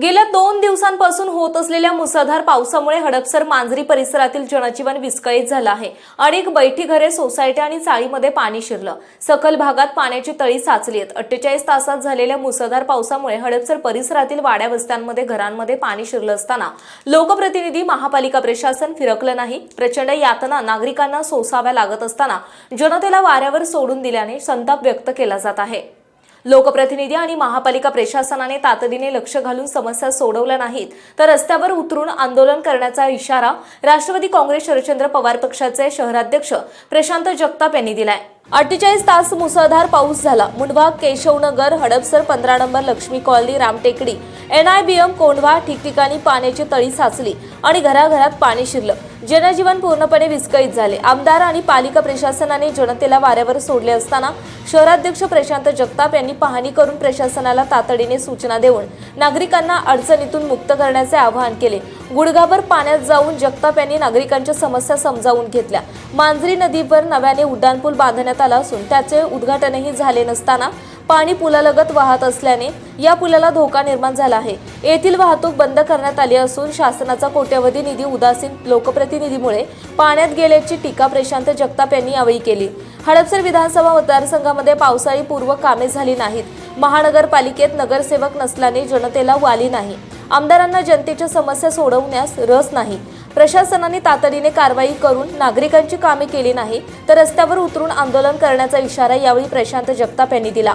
गेल्या दोन दिवसांपासून होत असलेल्या मुसळधार पावसामुळे हडपसर मांजरी परिसरातील जनजीवन विस्कळीत झालं आहे. अनेक बैठी घरे सोसायट्या आणि चाळीमध्ये पाणी शिरलं. सखल भागात पाण्याची तळी साचली आहेत. अठ्ठेचाळीस तासात झालेल्या मुसळधार पावसामुळे हडपसर परिसरातील वाड्या वस्त्यांमध्ये घरांमध्ये पाणी शिरलं असताना लोकप्रतिनिधी महापालिका प्रशासन फिरकलं नाही. प्रचंड यातना नागरिकांना सोसाव्या लागत असताना जनतेला वाऱ्यावर सोडून दिल्याने संताप व्यक्त केला जात आहे. लोकप्रतिनिधी आणि महापालिका प्रशासनाने तातडीने लक्ष घालून समस्या सोडवल्या नाहीत तर रस्त्यावर उतरून आंदोलन करण्याचा इशारा राष्ट्रवादी काँग्रेस शरदचंद्र पवार पक्षाचे शहराध्यक्ष प्रशांत जगताप यांनी दिलाय. अठ्ठेचाळीस तास मुसळधार पाऊस झाला. मुंडवा केशवनगर हडपसर पंधरा number Lakshmi colony Ramtekdi NIBM Kondhwa ठिकठिकाणी पाण्याची तळी साचली आणि घराघरात पाणी शिरलं. जनजीवन पूर्णपणे विस्कळीत झाले. आमदार आणि पालिका प्रशासनाने जनतेला वाऱ्यावर सोडले असताना शहराध्यक्ष प्रशांत जगताप यांनी पाहणी करून प्रशासनाला तातडीने सूचना देऊन नागरिकांना अडचणीतून मुक्त करण्याचे आवाहन केले. गुडघाभर पाण्यात जाऊन जगताप यांनी नागरिकांच्या समस्या समजावून घेतल्या. मांजरी नदीवर नव्याने उड्डाणपूल बांधण्यात आला असून त्याचे उद्घाटनही झाले नसताना पाणी पुलालगत वाहत असल्याने या पुलाला धोका निर्माण झाला आहे. येथील वाहतूक बंद करण्यात आली असून शासनाचा कोट्यवधी निधी उदासीन लोकप्रतिनिधीमुळे पाण्यात गेल्याची टीका प्रशांत जगताप यांनी यावेळी केली. हडपसर विधानसभा मतदारसंघामध्ये पावसाळी पूर्व कामे झाली नाहीत. महानगरपालिकेत नगरसेवक नसल्याने जनतेला वाली नाही. आमदारांना जनतेच्या समस्या सोडवण्यास रस नाही. प्रशासनाने तातडीने कारवाई करून नागरिकांची कामे केली नाही तर रस्त्यावर उतरून आंदोलन करण्याचा इशारा यावेळी प्रशांत जगताप यांनी दिला.